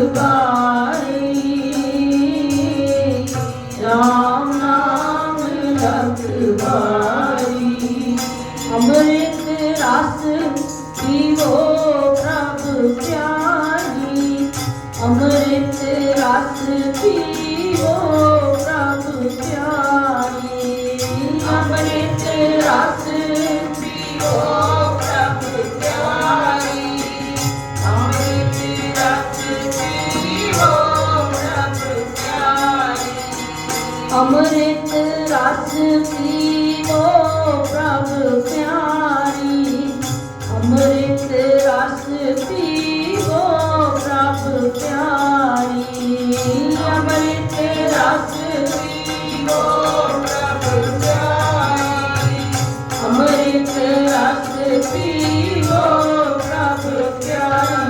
ਰਖਵਾਈ ਰਾਮ ਨਾਮ ਰਖਵਾਈ ਅੰਮ੍ਰਿਤ ਰਸ ਪੀਵੋ ਪ੍ਰਭ ਪਿਆਰੀ। ਅੰਮ੍ਰਿਤ ਰਸ ਪੀਵੋ ਪ੍ਰਭ ਪਿਆਰੀ। 사랑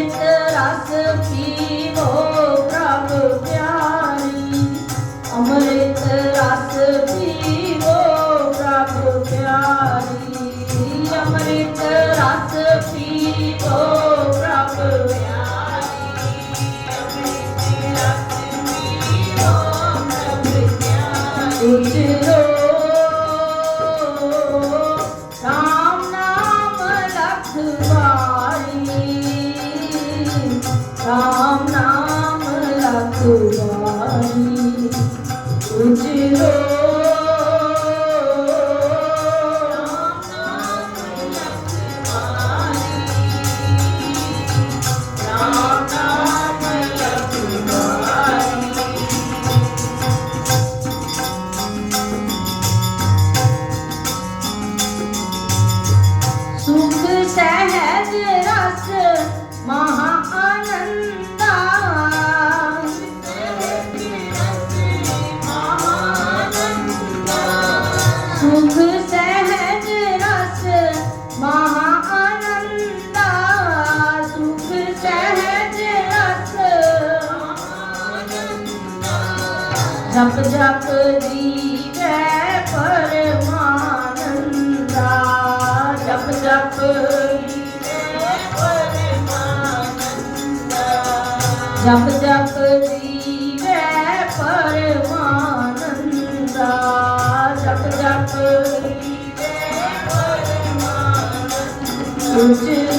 উচিল ਜਪ ਜਪ ਜੀਵੈ ਪਰਮਾਨੰਦਾ। ਜਪ ਜਪ ਜੀਵੈ ਪਰਮਾਨੰਦਾ। ਜਪ ਜਪ ਜੀਵੈ ਪਰਮਾਨੰਦਾ। ਜਪ ਜਪ ਜੀਵੈ ਪਰਮਾਨੰਦਾ।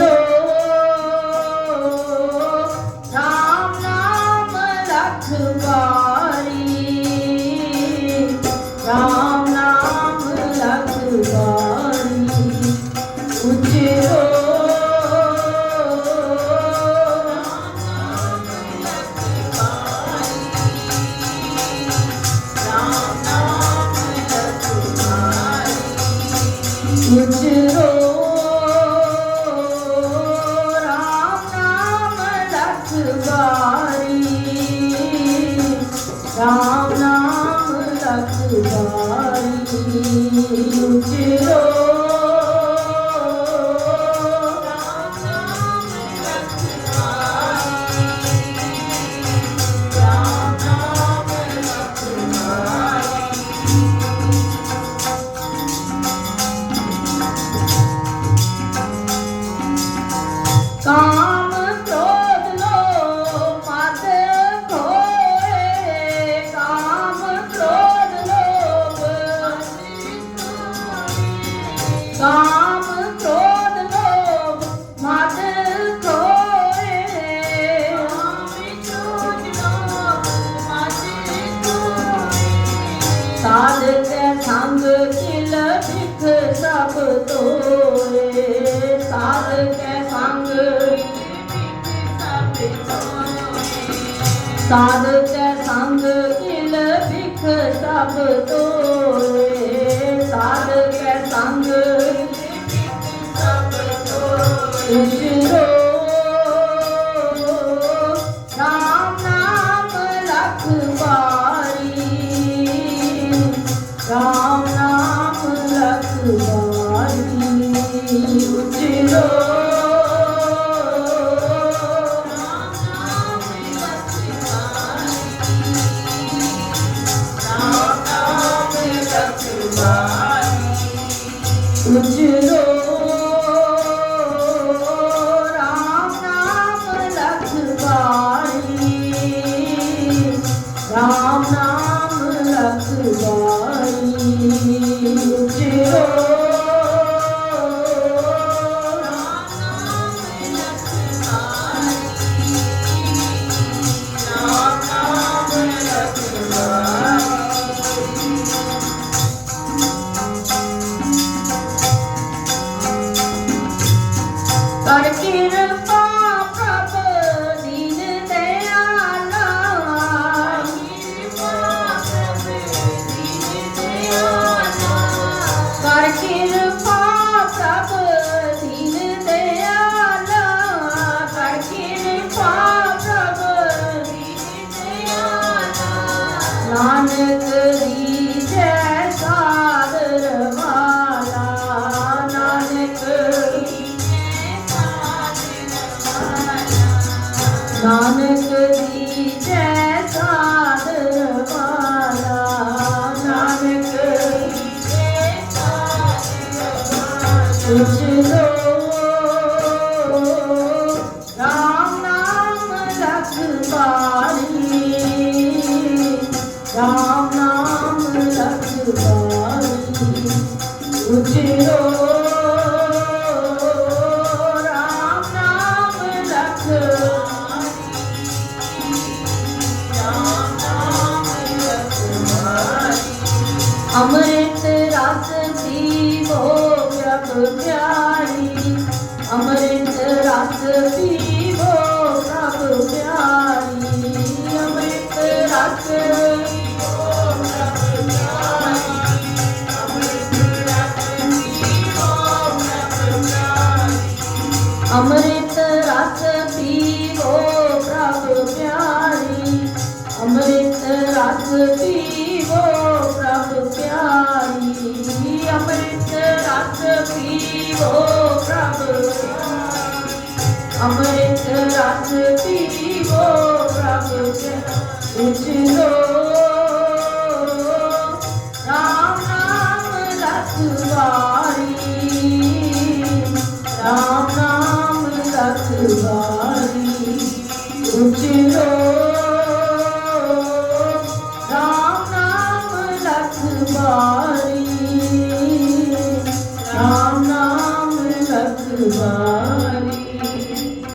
ਤੋਰੇ ਸਾਧ ਕੈ ਸੰਗ ਸਾਧ ਕੈ ਸੰਗ ਕਿਲ ਸਿੱਖ ਸਭ ਤੋਰੇ, ਸਾਧ ਕੈ ਸੰਗ ਸਭ ਤੋਰੇ surgiu wanna the apart. 주시소 ਸੋ ਪਿਆਰੀ ਅੰਮ੍ਰਿਤ ਰਸ ਪੀਵੋ ਪ੍ਰਭ ਅੰਮ੍ਰਿਤ ਰਸ ਪੀਵੋ ਪ੍ਰਭ ਉਚਿਤੋ